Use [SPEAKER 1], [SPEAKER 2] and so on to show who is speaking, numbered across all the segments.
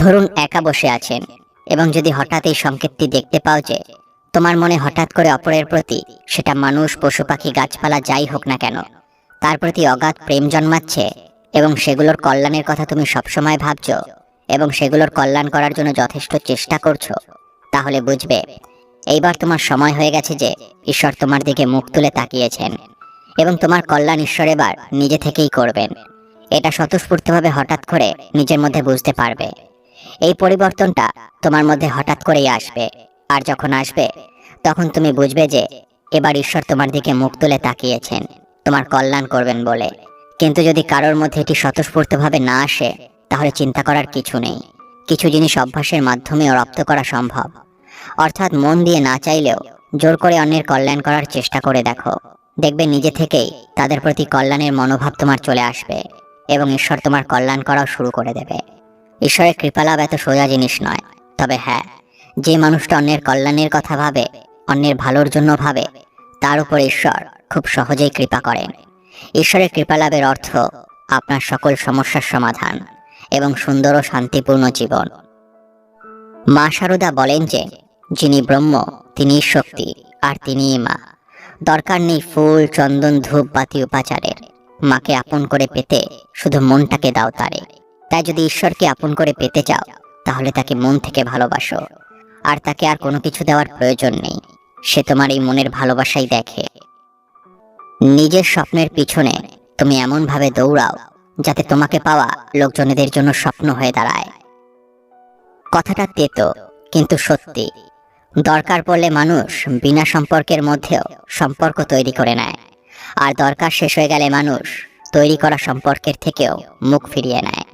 [SPEAKER 1] ধরুন একা বসে আছেন, এবং যদি হঠাৎ এই সংকেতটি দেখতে পাও যে তোমার মনে হঠাৎ করে অপরের প্রতি সেটা মানুষ, পশু পাখি, গাছপালা যাই হোক না কেন, তার প্রতি অগাধ প্রেম জন্মাচ্ছে, এবং সেগুলোর কল্যাণের কথা তুমি সবসময় ভাবছ, এবং সেগুলোর কল্যাণ করার জন্য যথেষ্ট চেষ্টা করছ, তাহলে বুঝবে, এইবার তোমার সময় হয়ে গেছে যে ঈশ্বর তোমার দিকে মুখ তুলে তাকিয়েছেন, এবং তোমার কল্যাণ ঈশ্বর এবার নিজে থেকেই করবেন, এটা স্বতঃস্ফূর্তভাবে হঠাৎ করে নিজের মধ্যে বুঝতে পারবে। এই পরিবর্তনটা তোমার মধ্যে হঠাৎ করেই আসবে। আর যখন আসবে, তখন তুমি বুঝবে যে এবার ঈশ্বর তোমার দিকে মুখ তুলে তাকিয়েছেন। তোমার কল্যাণ করবেন বলে। কিন্তু যদি কারোর মধ্যে এটি স্বতঃস্ফূর্তভাবে না আসে, তাহলে চিন্তা করার কিছু নেই। কিছু জিনিস অভ্যাসের মাধ্যমেও রপ্ত করা সম্ভব। অর্থাৎ মন দিয়ে না চাইলেও জোর করে অন্যের কল্যাণ করার চেষ্টা করে দেখো। দেখবে নিজে থেকেই তাদের প্রতি কল্যাণের মনোভাব তোমার চলে আসবে এবং ঈশ্বর তোমার কল্যাণ করাও শুরু করে দেবে। ঈশ্বরের কৃপালাভ এত সোজা জিনিস নয়। তবে হ্যাঁ যে মানুষটা অন্যের কল্যাণের কথা ভাবে, অন্যের ভালোর জন্য ভাবে, তার উপর ঈশ্বর খুব সহজেই কৃপা করেন। ঈশ্বরের কৃপালাভের অর্থ আপনার সকল সমস্যার সমাধান এবং সুন্দর ও শান্তিপূর্ণ জীবন। মা সারদা বলেন যে, যিনি ব্রহ্ম, তিনি শক্তি, আর তিনিই মা। দরকার নেই ফুল, চন্দন, ধূপ, বাতি, উপাচারের। মাকে আপন করে পেতে শুধু মনটাকে দাও তারে। তাই যদি ঈশ্বরকে আপন করে পেতে চাও, তাহলে তাকে মন থেকে ভালোবাসো। আর তাকে আর কোনো কিছু দেওয়ার প্রয়োজন নেই। সে তোমার এই মনের ভালোবাসাই দেখে। নিজের স্বপ্নের পিছনে তুমি এমন ভাবে দৌড়াও, যাতে তোমাকে পাওয়া লোকজনেদের জন্য স্বপ্ন হয়ে দাঁড়ায়। কথাটা তেতো, কিন্তু সত্যি। দরকার পড়লে মানুষ বিনা সম্পর্কের মধ্যেও সম্পর্ক তৈরি করে নেয়। আর দরকার শেষ হয়ে গেলে মানুষ তৈরি করা সম্পর্কের থেকেও মুখ ফিরিয়ে নেয়।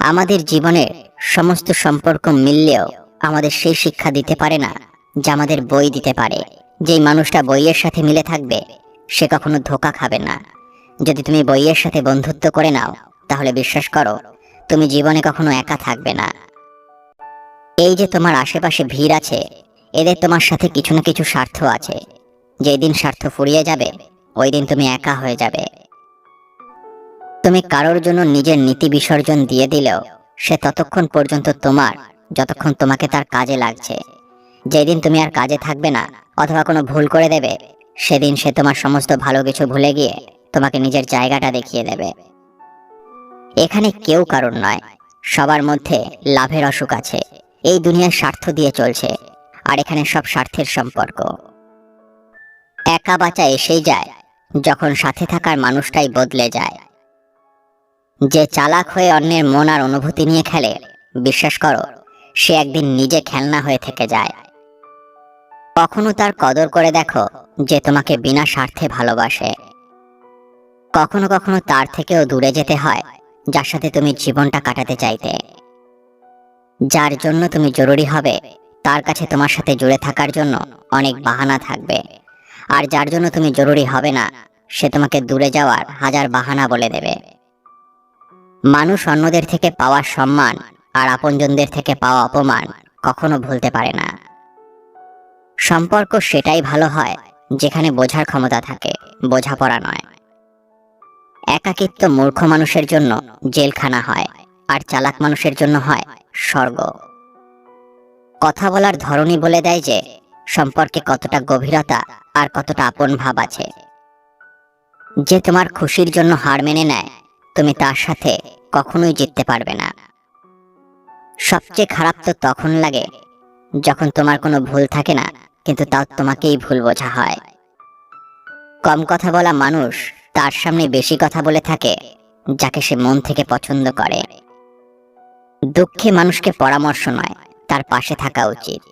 [SPEAKER 1] আমাদের জীবনের সমস্ত সম্পর্ক মিললেও আমাদের সেই শিক্ষা দিতে পারে না যা আমাদের বই দিতে পারে। যেই মানুষটা বইয়ের সাথে মিলে থাকবে, সে কখনো ধোকা খাবে না। যদি তুমি বইয়ের সাথে বন্ধুত্ব করে নাও, তাহলে বিশ্বাস করো, তুমি জীবনে কখনো একা থাকবে না। এই যে তোমার আশেপাশে ভিড় আছে, এদের তোমার সাথে কিছু না কিছু স্বার্থ আছে। যেদিন স্বার্থ ফুরিয়ে যাবে ওই দিন তুমি একা হয়ে যাবে। তুমি কারোর জন্য নিজের নীতি বিসর্জন দিয়ে দিলেও, সে ততক্ষণ পর্যন্ত তোমার, যতক্ষণ তোমাকে তার কাজে লাগছে। যেদিন তুমি আর কাজে থাকবে না, অথবা কোনো ভুল করে দেবে, সেদিন সে তোমার সমস্ত ভালো কিছু ভুলে গিয়ে তোমাকে নিজের জায়গাটা দেখিয়ে দেবে। এখানে কেউ কারণ নয়, সবার মধ্যে লাভের অসুখ আছে। এই দুনিয়ার স্বার্থ দিয়ে চলছে, আর এখানে সব স্বার্থের সম্পর্ক। একা বাঁচা এসেই যায়, যখন সাথে থাকার মানুষটাই বদলে যায়। যে চালাক হয়ে অন্যের মন আর অনুভূতি নিয়ে খেলে, বিশ্বাস করো, সে একদিন নিজে খেলনা হয়ে থেকে যায়। কখনো তার কদর করে দেখো যে তোমাকে বিনা স্বার্থে ভালোবাসে। কখনো কখনো তার থেকেও দূরে যেতে হয়, যার সাথে তুমি জীবনটা কাটাতে চাইতে। যার জন্য তুমি জরুরি হবে, তার কাছে তোমার সাথে জুড়ে থাকার জন্য অনেক বাহানা থাকবে। আর যার জন্য তুমি জরুরি হবে না, সে তোমাকে দূরে যাওয়ার হাজার বাহানা বলে দেবে। মানুষ অন্যদের থেকে পাওয়া সম্মান আর আপনজনদের থেকে পাওয়া অপমান কখনো ভুলতে পারে না। সম্পর্ক সেটাই ভালো হয় যেখানে বোঝার ক্ষমতা থাকে, বোঝাপড়া নয়। একাকিত্ব মূর্খ মানুষের জন্য জেলখানা হয় আর চালাক মানুষের জন্য হয় স্বর্গ। কথা বলার ধরনই বলে দেয় যে, সম্পর্কে কতটা গভীরতা আর কতটা আপন ভাব আছে। যে তোমার খুশির জন্য হার মেনে নেয় তুমি তার সাথে কখনোই জিততে পারবে না। সবচেয়ে খারাপ তো তখন লাগে যখন তোমার কোনো ভুল থাকে না, কিন্তু তাও তোমাকেই ভুল বোঝা হয়। কম কথা বলা মানুষ তার সামনে বেশি কথা বলে থাকে, যাকে সে মন থেকে পছন্দ করে। দুঃখে মানুষকে পরামর্শ নয়, তার পাশে থাকা উচিত।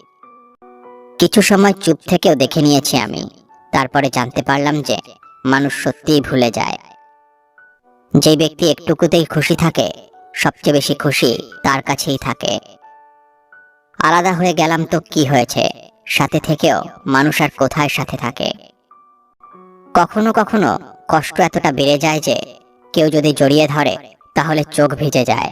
[SPEAKER 1] কিছু সময় চুপ থেকেও দেখে নিয়েছি আমি, তারপরে জানতে পারলাম যে মানুষ সত্যিই ভুলে যায়। যে ব্যক্তি একটুকুতেই খুশি থাকে, সবচেয়ে বেশি খুশি তার কাছেই থাকে। আলাদা হয়ে গেলাম তো কি হয়েছে? সাথে থেকেও মানুষ আর কোথায় সাথে থাকে? কখনো কখনো কষ্ট এতটা বেড়ে যায় যে কেউ যদি জড়িয়ে ধরে, তাহলে চোখ ভিজে যায়।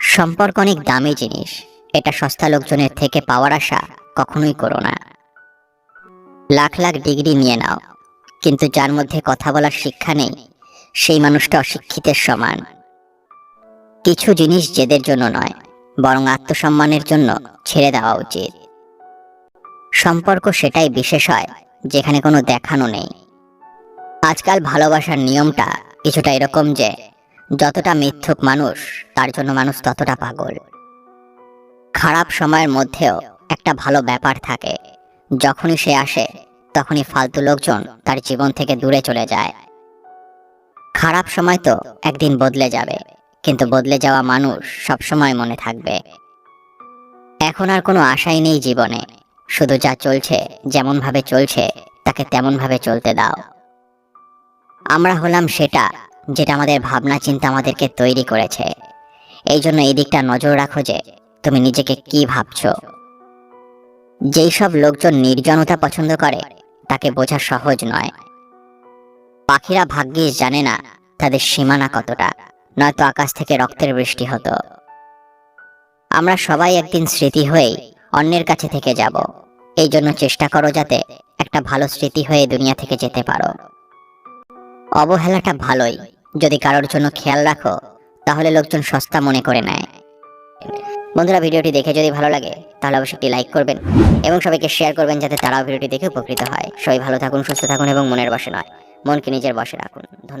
[SPEAKER 1] সম্পর্ক অনেক দামি জিনিস, এটা সস্তা লোকজনের থেকে পাওয়ার আশা কখনোই করো না। লাখ লাখ ডিগ্রি নিয়ে নাও, কিন্তু যার মধ্যে কথা বলার শিক্ষা নেই সেই মানুষটা অশিক্ষিতের সমান। কিছু জিনিস জেদের জন্য নয়, বরং আত্মসম্মানের জন্য ছেড়ে দেওয়া উচিত। সম্পর্ক সেটাই বিশেষ হয়, যেখানে কোনো দেখানো নেই। আজকাল ভালোবাসার নিয়মটা কিছুটা এরকম যে, যতটা মিথ্যুক মানুষ, তার জন্য মানুষ ততটা পাগল। খারাপ সময়ের মধ্যেও একটা ভালো ব্যাপার থাকে। যখনই সে আসে, তখনই ফালতু লোকজন তার জীবন থেকে দূরে চলে যায়। খারাপ সময় তো একদিন বদলে যাবে। কিন্তু বদলে যাওয়া মানুষ সবসময় মনে থাকবে। এখন আর কোনো আশাই নেই জীবনে। শুধু যা চলছে যেমন ভাবে চলছে, তাকে তেমন ভাবে চলতে দাও। আমরা হলাম সেটা যেটা আমাদের ভাবনা চিন্তা আমাদেরকে তৈরি করেছে। এই জন্য এই দিকটা নজর রাখো যে তুমি নিজেকে কি ভাবছ। যেই সব লোকজন নির্জনতা পছন্দ করে, তাকে বোঝা সহজ নয়। পাখিরা ভাগ্যিস জানে না তাদের সীমানা কতটা, নয়তো আকাশ থেকে রক্তের বৃষ্টি হতো। আমরা সবাই একদিন স্মৃতি হয়েই অন্যের কাছে থেকে যাব। এই জন্য চেষ্টা করো যাতে একটা ভালো স্মৃতি হয়ে দুনিয়া থেকে যেতে পারো। অবহেলাটা ভালোই। যদি কারোর জন্য খেয়াল রাখো, তাহলে লোকজন সস্তা মনে করে নেয়। বন্ধুরা, ভিডিওটি দেখে যদি ভালো লাগে, তাহলে অবশ্যই একটি লাইক করবেন এবং সবাইকে শেয়ার করবেন যাতে তারাও ভিডিওটি দেখে উপকৃত হয়। সবাই ভালো থাকুন, সুস্থ থাকুন এবং মনের বসে নয়। মনকে নিজের বসে রাখুন। ধন্যবাদ।